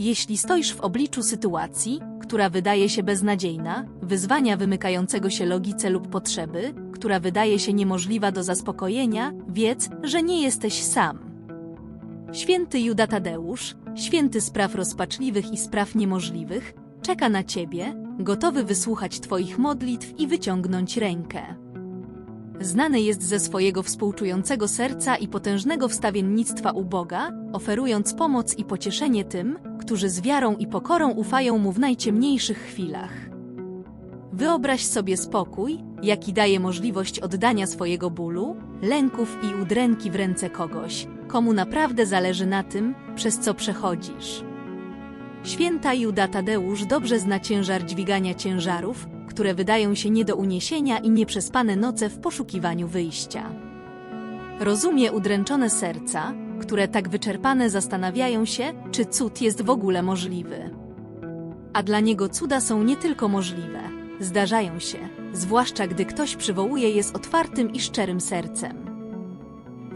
Jeśli stoisz w obliczu sytuacji, która wydaje się beznadziejna, wyzwania wymykającego się logice lub potrzeby, która wydaje się niemożliwa do zaspokojenia, wiedz, że nie jesteś sam. Święty Juda Tadeusz, święty spraw rozpaczliwych i spraw niemożliwych, czeka na ciebie, gotowy wysłuchać twoich modlitw i wyciągnąć rękę. Znany jest ze swojego współczującego serca i potężnego wstawiennictwa u Boga, oferując pomoc i pocieszenie tym, którzy z wiarą i pokorą ufają Mu w najciemniejszych chwilach. Wyobraź sobie spokój, jaki daje możliwość oddania swojego bólu, lęków i udręki w ręce kogoś, komu naprawdę zależy na tym, przez co przechodzisz. Święta Juda Tadeusz dobrze zna ciężar dźwigania ciężarów, które wydają się nie do uniesienia i nieprzespane noce w poszukiwaniu wyjścia. Rozumie udręczone serca, które tak wyczerpane zastanawiają się, czy cud jest w ogóle możliwy. A dla niego cuda są nie tylko możliwe, zdarzają się, zwłaszcza gdy ktoś przywołuje je z otwartym i szczerym sercem.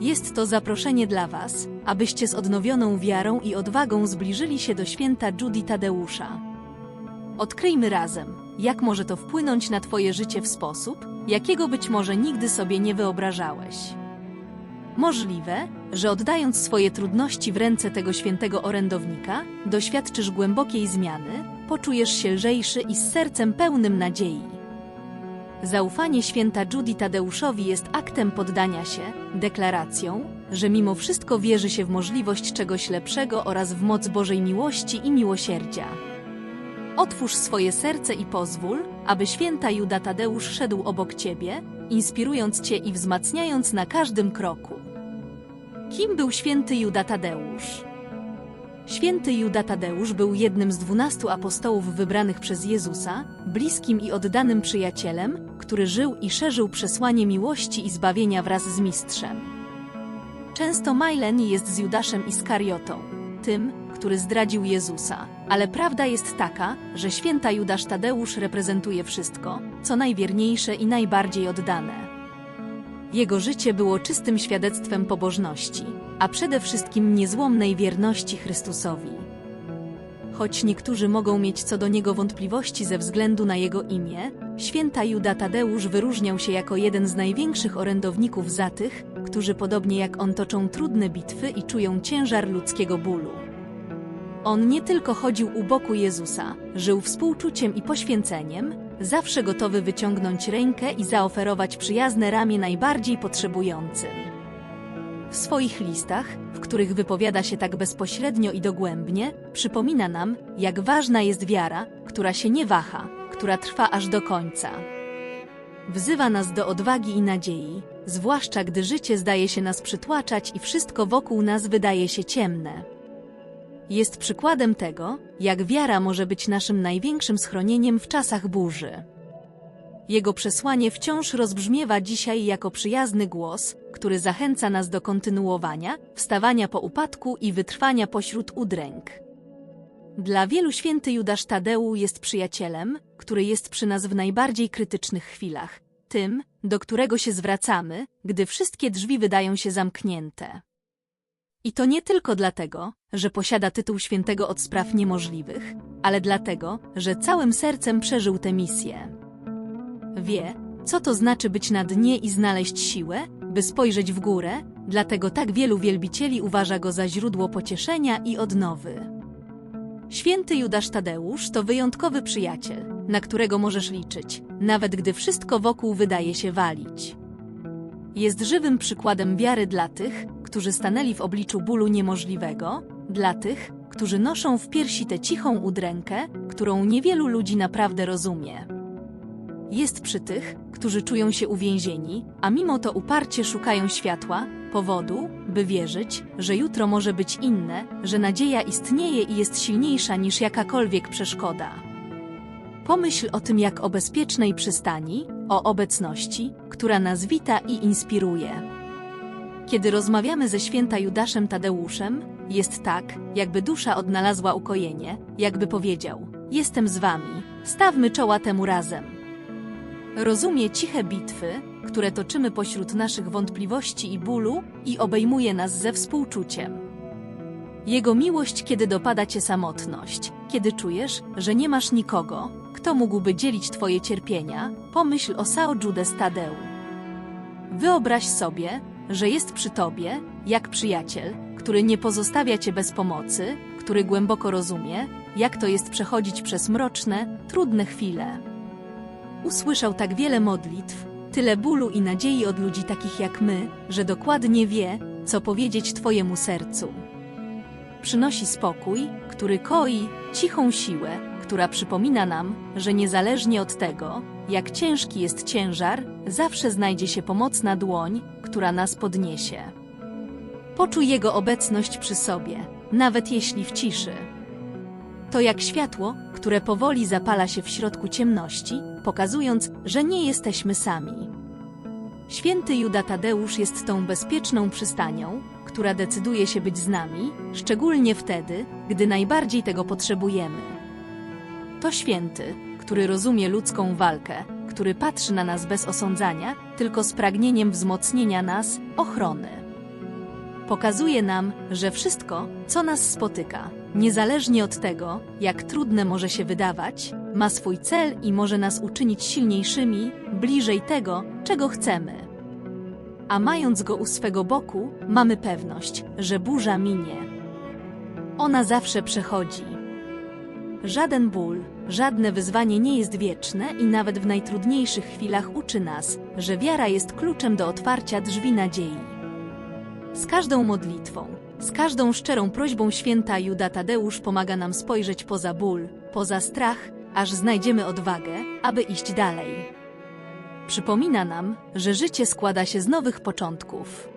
Jest to zaproszenie dla Was, abyście z odnowioną wiarą i odwagą zbliżyli się do święta Judy Tadeusza. Odkryjmy razem, jak może to wpłynąć na Twoje życie w sposób, jakiego być może nigdy sobie nie wyobrażałeś. Możliwe, że oddając swoje trudności w ręce tego świętego orędownika, doświadczysz głębokiej zmiany, poczujesz się lżejszy i z sercem pełnym nadziei. Zaufanie święta Judy Tadeuszowi jest aktem poddania się, deklaracją, że mimo wszystko wierzy się w możliwość czegoś lepszego oraz w moc Bożej miłości i miłosierdzia. Otwórz swoje serce i pozwól, aby święta Juda Tadeusz szedł obok ciebie, inspirując cię i wzmacniając na każdym kroku. Kim był święty Juda Tadeusz? Święty Juda Tadeusz był jednym z dwunastu apostołów wybranych przez Jezusa, bliskim i oddanym przyjacielem, który żył i szerzył przesłanie miłości i zbawienia wraz z mistrzem. Często Majlen jest z Judaszem Iskariotą, tym, który zdradził Jezusa, ale prawda jest taka, że święta Judasz Tadeusz reprezentuje wszystko, co najwierniejsze i najbardziej oddane. Jego życie było czystym świadectwem pobożności, a przede wszystkim niezłomnej wierności Chrystusowi. Choć niektórzy mogą mieć co do niego wątpliwości ze względu na jego imię, święta Juda Tadeusz wyróżniał się jako jeden z największych orędowników za tych, którzy podobnie jak on toczą trudne bitwy i czują ciężar ludzkiego bólu. On nie tylko chodził u boku Jezusa, żył współczuciem i poświęceniem, zawsze gotowy wyciągnąć rękę i zaoferować przyjazne ramię najbardziej potrzebującym. W swoich listach, w których wypowiada się tak bezpośrednio i dogłębnie, przypomina nam, jak ważna jest wiara, która się nie waha, która trwa aż do końca. Wzywa nas do odwagi i nadziei, zwłaszcza gdy życie zdaje się nas przytłaczać i wszystko wokół nas wydaje się ciemne. Jest przykładem tego, jak wiara może być naszym największym schronieniem w czasach burzy. Jego przesłanie wciąż rozbrzmiewa dzisiaj jako przyjazny głos, który zachęca nas do kontynuowania, wstawania po upadku i wytrwania pośród udręk. Dla wielu święty Judasz Tadeu jest przyjacielem, który jest przy nas w najbardziej krytycznych chwilach, tym, do którego się zwracamy, gdy wszystkie drzwi wydają się zamknięte. I to nie tylko dlatego, że posiada tytuł świętego od spraw niemożliwych, ale dlatego, że całym sercem przeżył tę misję. Wie, co to znaczy być na dnie i znaleźć siłę, by spojrzeć w górę, dlatego tak wielu wielbicieli uważa go za źródło pocieszenia i odnowy. Święty Judasz Tadeusz to wyjątkowy przyjaciel, na którego możesz liczyć, nawet gdy wszystko wokół wydaje się walić. Jest żywym przykładem wiary dla tych, którzy stanęli w obliczu bólu niemożliwego, dla tych, którzy noszą w piersi tę cichą udrękę, którą niewielu ludzi naprawdę rozumie. Jest przy tych, którzy czują się uwięzieni, a mimo to uparcie szukają światła, powodu, by wierzyć, że jutro może być inne, że nadzieja istnieje i jest silniejsza niż jakakolwiek przeszkoda. Pomyśl o tym jak o bezpiecznej przystani, o obecności, która nas wita i inspiruje. Kiedy rozmawiamy ze święta Judaszem Tadeuszem, jest tak, jakby dusza odnalazła ukojenie, jakby powiedział: Jestem z wami, stawmy czoła temu razem. Rozumie ciche bitwy, które toczymy pośród naszych wątpliwości i bólu, i obejmuje nas ze współczuciem. Jego miłość, kiedy dopada cię samotność, kiedy czujesz, że nie masz nikogo, kto mógłby dzielić twoje cierpienia, pomyśl o Sao Judes Tadeu. Wyobraź sobie, że jest przy tobie, jak przyjaciel, który nie pozostawia cię bez pomocy, który głęboko rozumie, jak to jest przechodzić przez mroczne, trudne chwile. Usłyszał tak wiele modlitw, tyle bólu i nadziei od ludzi takich jak my, że dokładnie wie, co powiedzieć twojemu sercu. Przynosi spokój, który koi, cichą siłę, która przypomina nam, że niezależnie od tego, jak ciężki jest ciężar, zawsze znajdzie się pomocna dłoń, która nas podniesie. Poczuj Jego obecność przy sobie, nawet jeśli w ciszy. To jak światło, które powoli zapala się w środku ciemności, pokazując, że nie jesteśmy sami. Święty Juda Tadeusz jest tą bezpieczną przystanią, która decyduje się być z nami, szczególnie wtedy, gdy najbardziej tego potrzebujemy. To święty, który rozumie ludzką walkę, który patrzy na nas bez osądzania, tylko z pragnieniem wzmocnienia nas, ochrony. Pokazuje nam, że wszystko, co nas spotyka, niezależnie od tego, jak trudne może się wydawać, ma swój cel i może nas uczynić silniejszymi, bliżej tego, czego chcemy. A mając go u swego boku, mamy pewność, że burza minie. Ona zawsze przechodzi. Żaden ból, żadne wyzwanie nie jest wieczne i nawet w najtrudniejszych chwilach uczy nas, że wiara jest kluczem do otwarcia drzwi nadziei. Z każdą modlitwą, z każdą szczerą prośbą święta Juda Tadeusz pomaga nam spojrzeć poza ból, poza strach, aż znajdziemy odwagę, aby iść dalej. Przypomina nam, że życie składa się z nowych początków.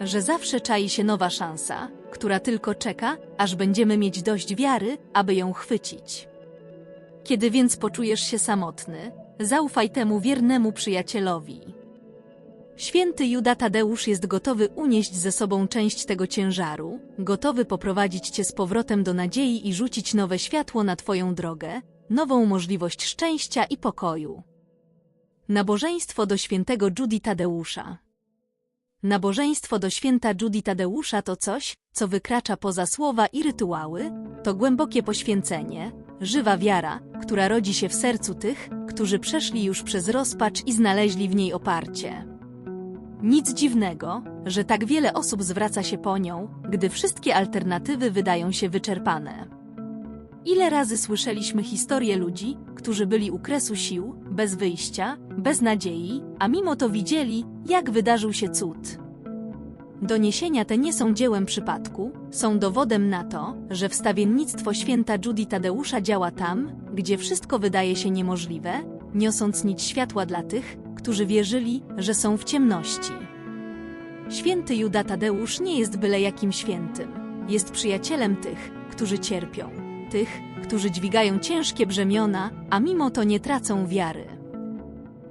Że zawsze czai się nowa szansa, która tylko czeka, aż będziemy mieć dość wiary, aby ją chwycić. Kiedy więc poczujesz się samotny, zaufaj temu wiernemu przyjacielowi. Święty Juda Tadeusz jest gotowy unieść ze sobą część tego ciężaru, gotowy poprowadzić cię z powrotem do nadziei i rzucić nowe światło na twoją drogę, nową możliwość szczęścia i pokoju. Nabożeństwo do świętego Judy Tadeusza Nabożeństwo do święta Judy Tadeusza to coś, co wykracza poza słowa i rytuały, to głębokie poświęcenie, żywa wiara, która rodzi się w sercu tych, którzy przeszli już przez rozpacz i znaleźli w niej oparcie. Nic dziwnego, że tak wiele osób zwraca się po nią, gdy wszystkie alternatywy wydają się wyczerpane. Ile razy słyszeliśmy historie ludzi, którzy byli u kresu sił, bez wyjścia, bez nadziei, a mimo to widzieli, jak wydarzył się cud. Doniesienia te nie są dziełem przypadku, są dowodem na to, że wstawiennictwo święta Judy Tadeusza działa tam, gdzie wszystko wydaje się niemożliwe, niosąc nić światła dla tych, którzy wierzyli, że są w ciemności. Święty Juda Tadeusz nie jest byle jakim świętym. Jest przyjacielem tych, którzy cierpią, tych, którzy dźwigają ciężkie brzemiona, a mimo to nie tracą wiary.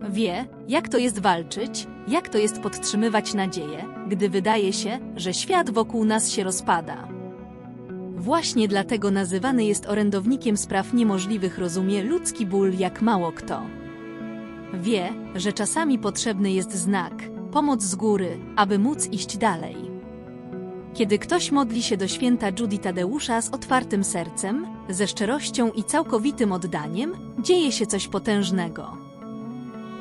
Wie, jak to jest walczyć, jak to jest podtrzymywać nadzieję, gdy wydaje się, że świat wokół nas się rozpada. Właśnie dlatego nazywany jest orędownikiem spraw niemożliwych, rozumie ludzki ból jak mało kto. Wie, że czasami potrzebny jest znak, pomoc z góry, aby móc iść dalej. Kiedy ktoś modli się do święta Judy Tadeusza z otwartym sercem, ze szczerością i całkowitym oddaniem, dzieje się coś potężnego.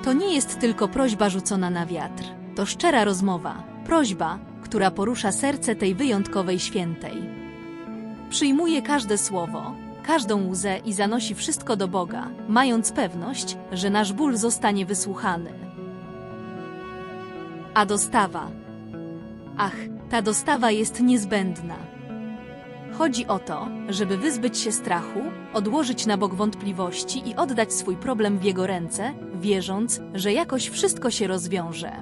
To nie jest tylko prośba rzucona na wiatr, to szczera rozmowa, prośba, która porusza serce tej wyjątkowej świętej. Przyjmuje każde słowo, każdą łzę i zanosi wszystko do Boga, mając pewność, że nasz ból zostanie wysłuchany. A dostawa. Ach, ta dostawa jest niezbędna. Chodzi o to, żeby wyzbyć się strachu, odłożyć na bok wątpliwości i oddać swój problem w jego ręce, wierząc, że jakoś wszystko się rozwiąże.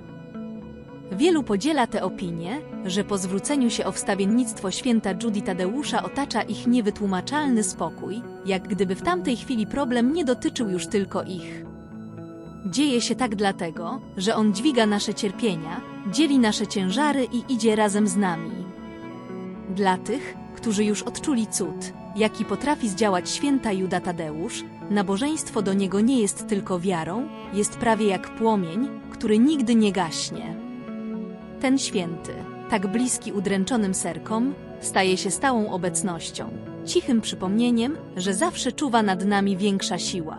Wielu podziela tę opinię, że po zwróceniu się o wstawiennictwo święta Judy Tadeusza otacza ich niewytłumaczalny spokój, jak gdyby w tamtej chwili problem nie dotyczył już tylko ich. Dzieje się tak dlatego, że on dźwiga nasze cierpienia, dzieli nasze ciężary i idzie razem z nami. Dla tych, którzy już odczuli cud, jaki potrafi zdziałać święta Juda Tadeusz, nabożeństwo do niego nie jest tylko wiarą, jest prawie jak płomień, który nigdy nie gaśnie. Ten święty, tak bliski udręczonym serkom, staje się stałą obecnością, cichym przypomnieniem, że zawsze czuwa nad nami większa siła.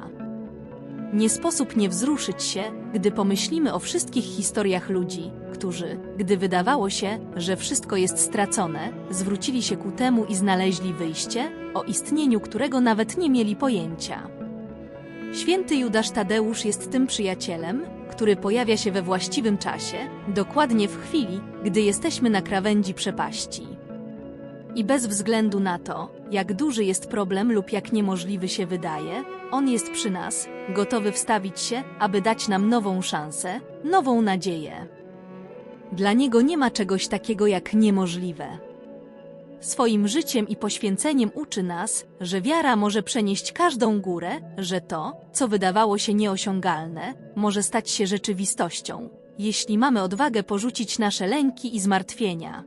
Nie sposób nie wzruszyć się, gdy pomyślimy o wszystkich historiach ludzi, którzy, gdy wydawało się, że wszystko jest stracone, zwrócili się ku temu i znaleźli wyjście, o istnieniu którego nawet nie mieli pojęcia. Święty Judasz Tadeusz jest tym przyjacielem, który pojawia się we właściwym czasie, dokładnie w chwili, gdy jesteśmy na krawędzi przepaści. I bez względu na to, jak duży jest problem lub jak niemożliwy się wydaje, on jest przy nas, gotowy wstawić się, aby dać nam nową szansę, nową nadzieję. Dla niego nie ma czegoś takiego jak niemożliwe. Swoim życiem i poświęceniem uczy nas, że wiara może przenieść każdą górę, że to, co wydawało się nieosiągalne, może stać się rzeczywistością, jeśli mamy odwagę porzucić nasze lęki i zmartwienia.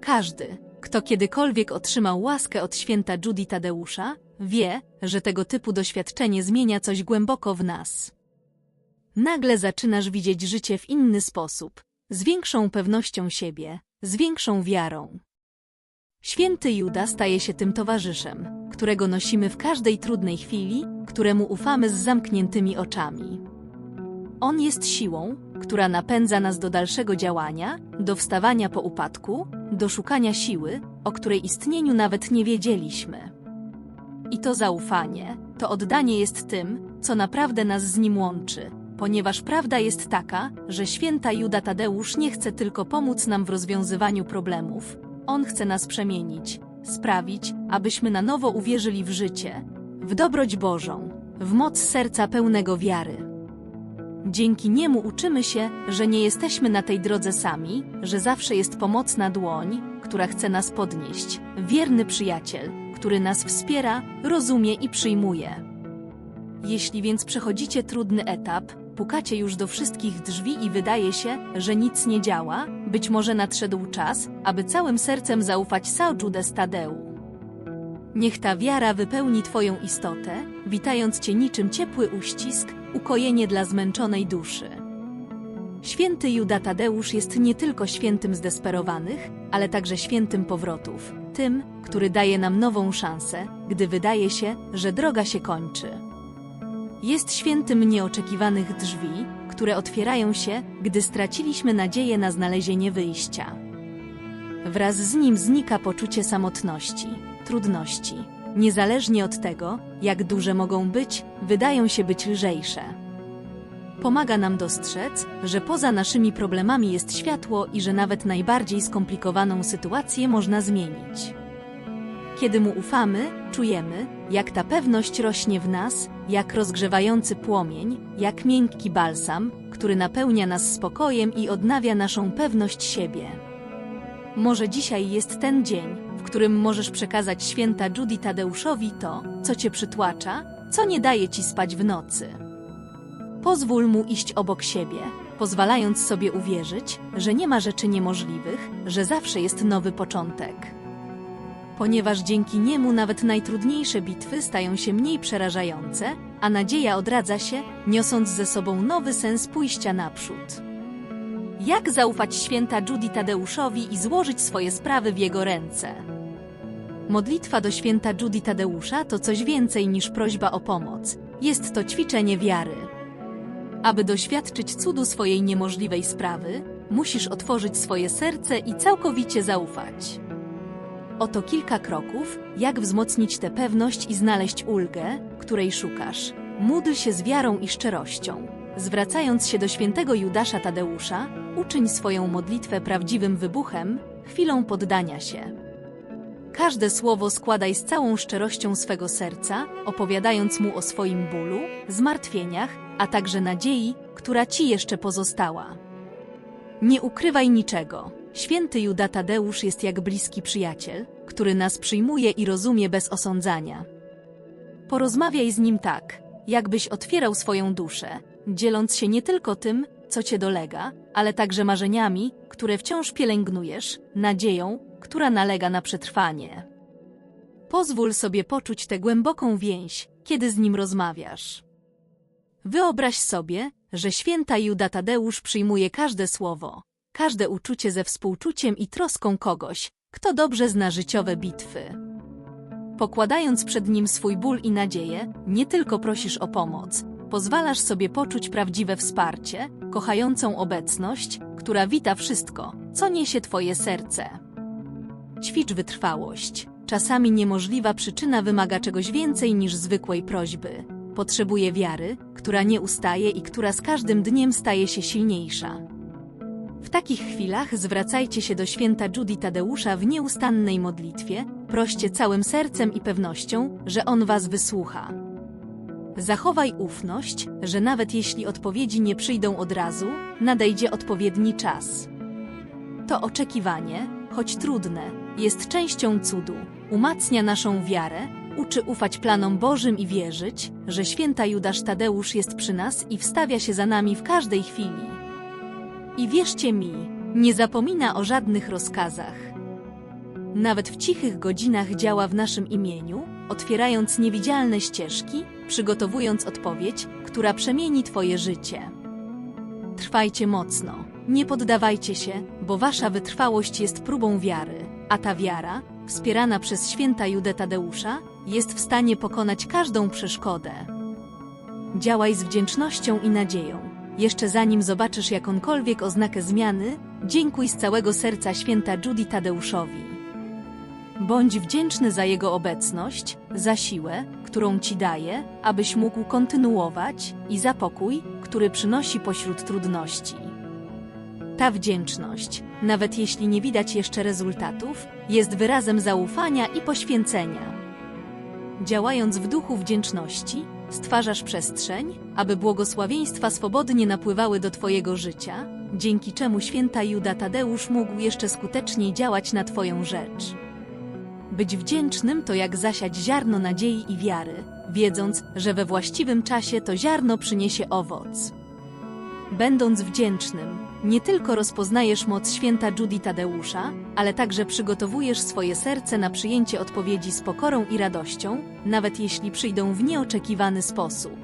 Każdy, kto kiedykolwiek otrzymał łaskę od święta Judy Tadeusza, wie, że tego typu doświadczenie zmienia coś głęboko w nas. Nagle zaczynasz widzieć życie w inny sposób, z większą pewnością siebie, z większą wiarą. Święty Juda staje się tym towarzyszem, którego nosimy w każdej trudnej chwili, któremu ufamy z zamkniętymi oczami. On jest siłą, która napędza nas do dalszego działania, do wstawania po upadku, do szukania siły, o której istnieniu nawet nie wiedzieliśmy. I to zaufanie, to oddanie jest tym, co naprawdę nas z nim łączy, ponieważ prawda jest taka, że święta Juda Tadeusz nie chce tylko pomóc nam w rozwiązywaniu problemów, on chce nas przemienić, sprawić, abyśmy na nowo uwierzyli w życie, w dobroć Bożą, w moc serca pełnego wiary. Dzięki niemu uczymy się, że nie jesteśmy na tej drodze sami, że zawsze jest pomocna dłoń, która chce nas podnieść, wierny przyjaciel, który nas wspiera, rozumie i przyjmuje. Jeśli więc przechodzicie trudny etap, pukacie już do wszystkich drzwi i wydaje się, że nic nie działa, być może nadszedł czas, aby całym sercem zaufać Saujudes Tadeu. Niech ta wiara wypełni Twoją istotę, witając Cię niczym ciepły uścisk, ukojenie dla zmęczonej duszy. Święty Juda Tadeusz jest nie tylko świętym zdesperowanych, ale także świętym powrotów, tym, który daje nam nową szansę, gdy wydaje się, że droga się kończy. Jest świętym nieoczekiwanych drzwi, które otwierają się, gdy straciliśmy nadzieję na znalezienie wyjścia. Wraz z nim znika poczucie samotności, trudności. Niezależnie od tego, jak duże mogą być, wydają się być lżejsze. Pomaga nam dostrzec, że poza naszymi problemami jest światło i że nawet najbardziej skomplikowaną sytuację można zmienić. Kiedy mu ufamy, czujemy, jak ta pewność rośnie w nas, jak rozgrzewający płomień, jak miękki balsam, który napełnia nas spokojem i odnawia naszą pewność siebie. Może dzisiaj jest ten dzień, którym możesz przekazać święta Judy Tadeuszowi to, co cię przytłacza, co nie daje ci spać w nocy. Pozwól mu iść obok siebie, pozwalając sobie uwierzyć, że nie ma rzeczy niemożliwych, że zawsze jest nowy początek. Ponieważ dzięki niemu nawet najtrudniejsze bitwy stają się mniej przerażające, a nadzieja odradza się, niosąc ze sobą nowy sens pójścia naprzód. Jak zaufać święta Judy Tadeuszowi i złożyć swoje sprawy w jego ręce? Modlitwa do święta Judy Tadeusza to coś więcej niż prośba o pomoc. Jest to ćwiczenie wiary. Aby doświadczyć cudu swojej niemożliwej sprawy, musisz otworzyć swoje serce i całkowicie zaufać. Oto kilka kroków, jak wzmocnić tę pewność i znaleźć ulgę, której szukasz. Módl się z wiarą i szczerością. Zwracając się do świętego Judasza Tadeusza, uczyń swoją modlitwę prawdziwym wybuchem, chwilą poddania się. Każde słowo składaj z całą szczerością swego serca, opowiadając mu o swoim bólu, zmartwieniach, a także nadziei, która ci jeszcze pozostała. Nie ukrywaj niczego. Święty Juda Tadeusz jest jak bliski przyjaciel, który nas przyjmuje i rozumie bez osądzania. Porozmawiaj z nim tak, jakbyś otwierał swoją duszę, dzieląc się nie tylko tym, co cię dolega, ale także marzeniami, które wciąż pielęgnujesz, nadzieją, która nalega na przetrwanie. Pozwól sobie poczuć tę głęboką więź, kiedy z nim rozmawiasz. Wyobraź sobie, że święta Juda Tadeusz przyjmuje każde słowo, każde uczucie ze współczuciem i troską kogoś, kto dobrze zna życiowe bitwy. Pokładając przed nim swój ból i nadzieję, nie tylko prosisz o pomoc, pozwalasz sobie poczuć prawdziwe wsparcie, kochającą obecność, która wita wszystko, co niesie twoje serce. Ćwicz wytrwałość. Czasami niemożliwa przyczyna wymaga czegoś więcej niż zwykłej prośby. Potrzebuje wiary, która nie ustaje i która z każdym dniem staje się silniejsza. W takich chwilach zwracajcie się do święta Judy Tadeusza w nieustannej modlitwie, proście całym sercem i pewnością, że on was wysłucha. Zachowaj ufność, że nawet jeśli odpowiedzi nie przyjdą od razu, nadejdzie odpowiedni czas. To oczekiwanie, choć trudne, jest częścią cudu, umacnia naszą wiarę, uczy ufać planom Bożym i wierzyć, że święta Judasz Tadeusz jest przy nas i wstawia się za nami w każdej chwili. I wierzcie mi, nie zapomina o żadnych rozkazach. Nawet w cichych godzinach działa w naszym imieniu, otwierając niewidzialne ścieżki, przygotowując odpowiedź, która przemieni Twoje życie. Trwajcie mocno, nie poddawajcie się, bo Wasza wytrwałość jest próbą wiary, a ta wiara, wspierana przez święta Judę Tadeusza, jest w stanie pokonać każdą przeszkodę. Działaj z wdzięcznością i nadzieją. Jeszcze zanim zobaczysz jakąkolwiek oznakę zmiany, dziękuj z całego serca święta Judy Tadeuszowi. Bądź wdzięczny za jego obecność, za siłę, którą ci daje, abyś mógł kontynuować, i za pokój, który przynosi pośród trudności. Ta wdzięczność, nawet jeśli nie widać jeszcze rezultatów, jest wyrazem zaufania i poświęcenia. Działając w duchu wdzięczności, stwarzasz przestrzeń, aby błogosławieństwa swobodnie napływały do Twojego życia, dzięki czemu święta Juda Tadeusz mógł jeszcze skuteczniej działać na Twoją rzecz. Być wdzięcznym to jak zasiać ziarno nadziei i wiary, wiedząc, że we właściwym czasie to ziarno przyniesie owoc. Będąc wdzięcznym, nie tylko rozpoznajesz moc święta Judy Tadeusza, ale także przygotowujesz swoje serce na przyjęcie odpowiedzi z pokorą i radością, nawet jeśli przyjdą w nieoczekiwany sposób.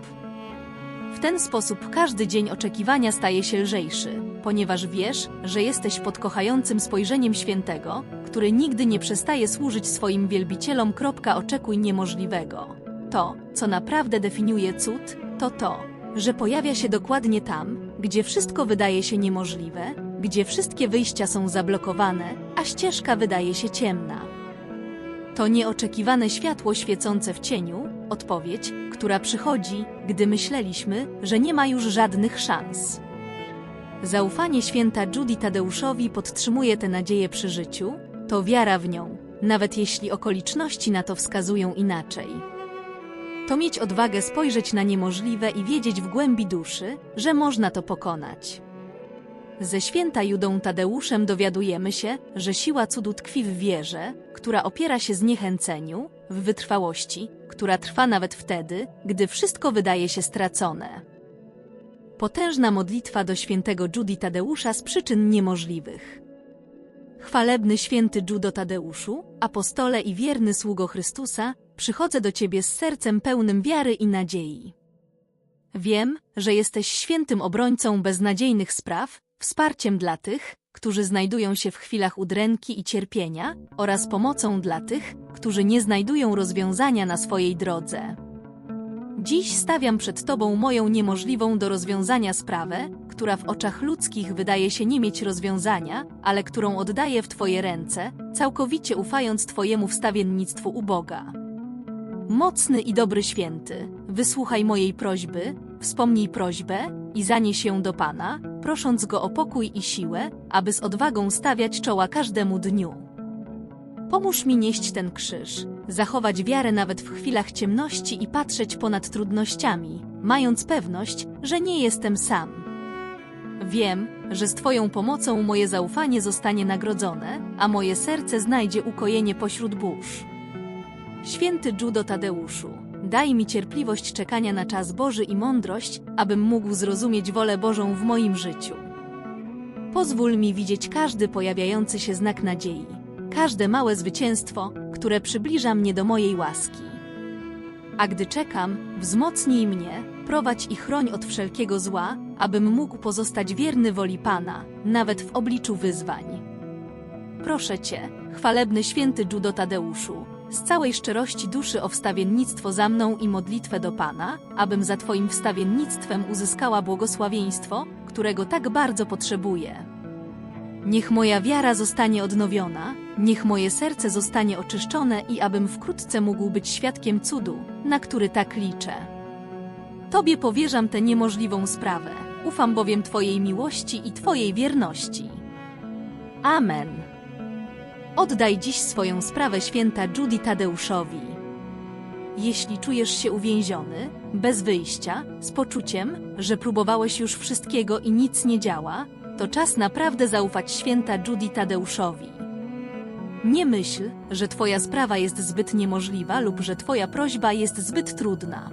W ten sposób każdy dzień oczekiwania staje się lżejszy, ponieważ wiesz, że jesteś pod kochającym spojrzeniem świętego, który nigdy nie przestaje służyć swoim wielbicielom. Oczekuj niemożliwego. To, co naprawdę definiuje cud, to to, że pojawia się dokładnie tam, gdzie wszystko wydaje się niemożliwe, gdzie wszystkie wyjścia są zablokowane, a ścieżka wydaje się ciemna. To nieoczekiwane światło świecące w cieniu, odpowiedź, która przychodzi, gdy myśleliśmy, że nie ma już żadnych szans. Zaufanie święta Judy Tadeuszowi podtrzymuje tę nadzieję przy życiu, to wiara w nią, nawet jeśli okoliczności na to wskazują inaczej. To mieć odwagę spojrzeć na niemożliwe i wiedzieć w głębi duszy, że można to pokonać. Ze święta Judą Tadeuszem dowiadujemy się, że siła cudu tkwi w wierze, która opiera się zniechęceniu, w wytrwałości, która trwa nawet wtedy, gdy wszystko wydaje się stracone. Potężna modlitwa do świętego Judy Tadeusza z przyczyn niemożliwych. Chwalebny święty Judo Tadeuszu, apostole i wierny sługo Chrystusa, przychodzę do Ciebie z sercem pełnym wiary i nadziei. Wiem, że jesteś świętym obrońcą beznadziejnych spraw, wsparciem dla tych, którzy znajdują się w chwilach udręki i cierpienia, oraz pomocą dla tych, którzy nie znajdują rozwiązania na swojej drodze. Dziś stawiam przed Tobą moją niemożliwą do rozwiązania sprawę, która w oczach ludzkich wydaje się nie mieć rozwiązania, ale którą oddaję w Twoje ręce, całkowicie ufając Twojemu wstawiennictwu u Boga. Mocny i dobry święty, wysłuchaj mojej prośby, wspomnij prośbę i zanieś ją do Pana, prosząc Go o pokój i siłę, aby z odwagą stawiać czoła każdemu dniu. Pomóż mi nieść ten krzyż, zachować wiarę nawet w chwilach ciemności i patrzeć ponad trudnościami, mając pewność, że nie jestem sam. Wiem, że z Twoją pomocą moje zaufanie zostanie nagrodzone, a moje serce znajdzie ukojenie pośród burz. Święty Judo Tadeuszu, daj mi cierpliwość czekania na czas Boży i mądrość, abym mógł zrozumieć wolę Bożą w moim życiu. Pozwól mi widzieć każdy pojawiający się znak nadziei, każde małe zwycięstwo, które przybliża mnie do mojej łaski. A gdy czekam, wzmocnij mnie, prowadź i chroń od wszelkiego zła, abym mógł pozostać wierny woli Pana, nawet w obliczu wyzwań. Proszę Cię, chwalebny święty Judo Tadeuszu, z całej szczerości duszy o wstawiennictwo za mną i modlitwę do Pana, abym za Twoim wstawiennictwem uzyskała błogosławieństwo, którego tak bardzo potrzebuję. Niech moja wiara zostanie odnowiona, niech moje serce zostanie oczyszczone i abym wkrótce mógł być świadkiem cudu, na który tak liczę. Tobie powierzam tę niemożliwą sprawę, ufam bowiem Twojej miłości i Twojej wierności. Amen. Oddaj dziś swoją sprawę święta Judy Tadeuszowi. Jeśli czujesz się uwięziony, bez wyjścia, z poczuciem, że próbowałeś już wszystkiego i nic nie działa, to czas naprawdę zaufać święta Judy Tadeuszowi. Nie myśl, że Twoja sprawa jest zbyt niemożliwa lub że Twoja prośba jest zbyt trudna.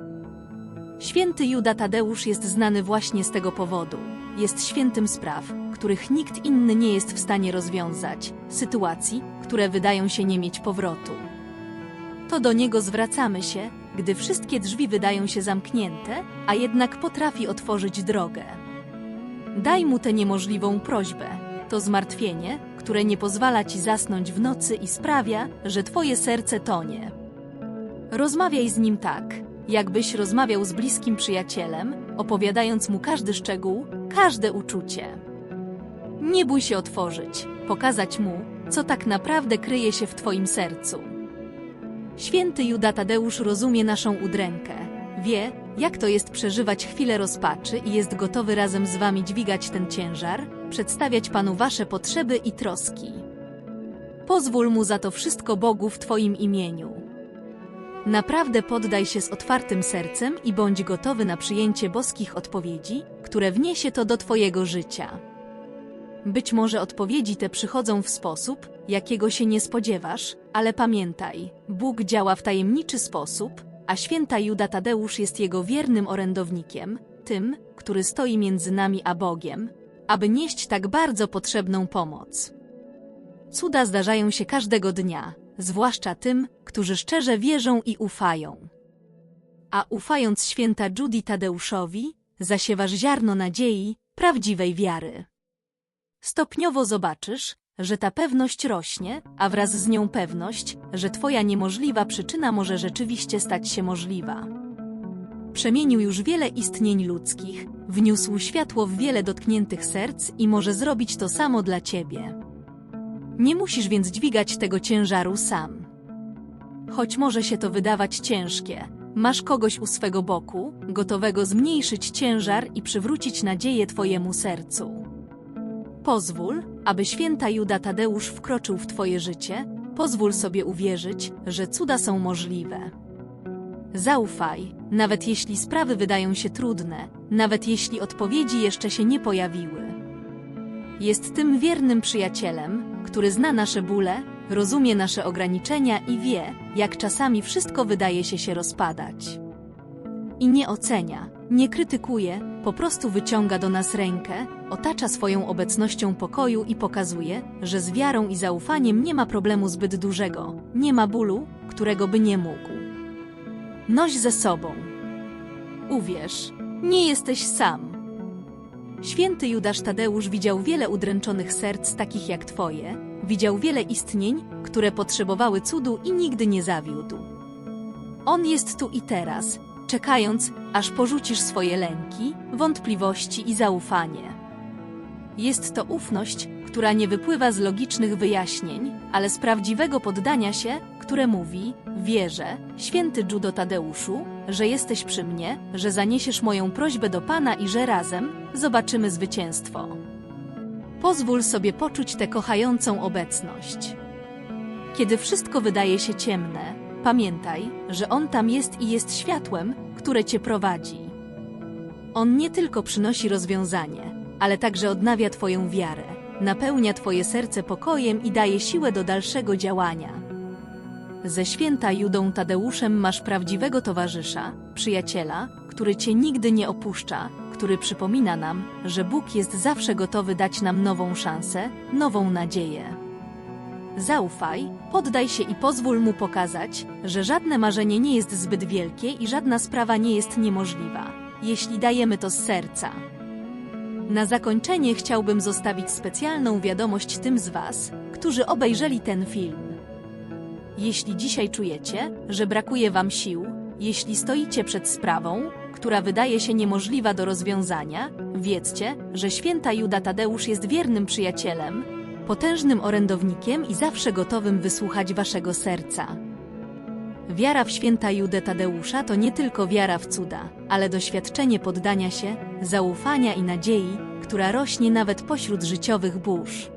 Święty Juda Tadeusz jest znany właśnie z tego powodu. Jest świętym spraw, których nikt inny nie jest w stanie rozwiązać, sytuacji, które wydają się nie mieć powrotu. To do niego zwracamy się, gdy wszystkie drzwi wydają się zamknięte, a jednak potrafi otworzyć drogę. Daj mu tę niemożliwą prośbę. To zmartwienie, które nie pozwala ci zasnąć w nocy i sprawia, że twoje serce tonie. Rozmawiaj z nim tak, jakbyś rozmawiał z bliskim przyjacielem, opowiadając mu każdy szczegół, każde uczucie. Nie bój się otworzyć, pokazać mu, co tak naprawdę kryje się w twoim sercu. Święty Juda Tadeusz rozumie naszą udrękę. Wie, jak to jest przeżywać chwilę rozpaczy i jest gotowy razem z wami dźwigać ten ciężar, przedstawiać Panu wasze potrzeby i troski. Pozwól mu za to wszystko Bogu w Twoim imieniu. Naprawdę poddaj się z otwartym sercem i bądź gotowy na przyjęcie boskich odpowiedzi, które wniesie to do Twojego życia. Być może odpowiedzi te przychodzą w sposób, jakiego się nie spodziewasz, ale pamiętaj, Bóg działa w tajemniczy sposób, a święta Juda Tadeusz jest jego wiernym orędownikiem, tym, który stoi między nami a Bogiem, aby nieść tak bardzo potrzebną pomoc. Cuda zdarzają się każdego dnia, zwłaszcza tym, którzy szczerze wierzą i ufają. A ufając święta Judy Tadeuszowi, zasiewasz ziarno nadziei, prawdziwej wiary. Stopniowo zobaczysz, że ta pewność rośnie, a wraz z nią pewność, że Twoja niemożliwa przyczyna może rzeczywiście stać się możliwa. Przemienił już wiele istnień ludzkich, wniósł światło w wiele dotkniętych serc i może zrobić to samo dla Ciebie. Nie musisz więc dźwigać tego ciężaru sam. Choć może się to wydawać ciężkie, masz kogoś u swego boku, gotowego zmniejszyć ciężar i przywrócić nadzieję Twojemu sercu. Pozwól, aby święta Juda Tadeusz wkroczył w Twoje życie, pozwól sobie uwierzyć, że cuda są możliwe. Zaufaj, nawet jeśli sprawy wydają się trudne, nawet jeśli odpowiedzi jeszcze się nie pojawiły. Jest tym wiernym przyjacielem, który zna nasze bóle, rozumie nasze ograniczenia i wie, jak czasami wszystko wydaje się się rozpadać. I nie ocenia, nie krytykuje, po prostu wyciąga do nas rękę, otacza swoją obecnością pokoju i pokazuje, że z wiarą i zaufaniem nie ma problemu zbyt dużego, nie ma bólu, którego by nie mógł. Noś ze sobą. Uwierz, nie jesteś sam. Święty Judasz Tadeusz widział wiele udręczonych serc takich jak Twoje, widział wiele istnień, które potrzebowały cudu i nigdy nie zawiódł. On jest tu i teraz, czekając, aż porzucisz swoje lęki, wątpliwości i zaufanie. Jest to ufność, która nie wypływa z logicznych wyjaśnień, ale z prawdziwego poddania się, które mówi: Wierzę, święty Judo Tadeuszu, że jesteś przy mnie, że zaniesiesz moją prośbę do Pana i że razem zobaczymy zwycięstwo. Pozwól sobie poczuć tę kochającą obecność. Kiedy wszystko wydaje się ciemne, pamiętaj, że On tam jest i jest światłem, które Cię prowadzi. On nie tylko przynosi rozwiązanie, ale także odnawia Twoją wiarę, napełnia Twoje serce pokojem i daje siłę do dalszego działania. Ze święta Judą Tadeuszem masz prawdziwego towarzysza, przyjaciela, który Cię nigdy nie opuszcza, który przypomina nam, że Bóg jest zawsze gotowy dać nam nową szansę, nową nadzieję. Zaufaj, poddaj się i pozwól mu pokazać, że żadne marzenie nie jest zbyt wielkie i żadna sprawa nie jest niemożliwa, jeśli dajemy to z serca. Na zakończenie chciałbym zostawić specjalną wiadomość tym z Was, którzy obejrzeli ten film. Jeśli dzisiaj czujecie, że brakuje Wam sił, jeśli stoicie przed sprawą, która wydaje się niemożliwa do rozwiązania, wiedzcie, że święta Juda Tadeusz jest wiernym przyjacielem, potężnym orędownikiem i zawsze gotowym wysłuchać Waszego serca. Wiara w święta Judę Tadeusza to nie tylko wiara w cuda, ale doświadczenie poddania się, zaufania i nadziei, która rośnie nawet pośród życiowych burz.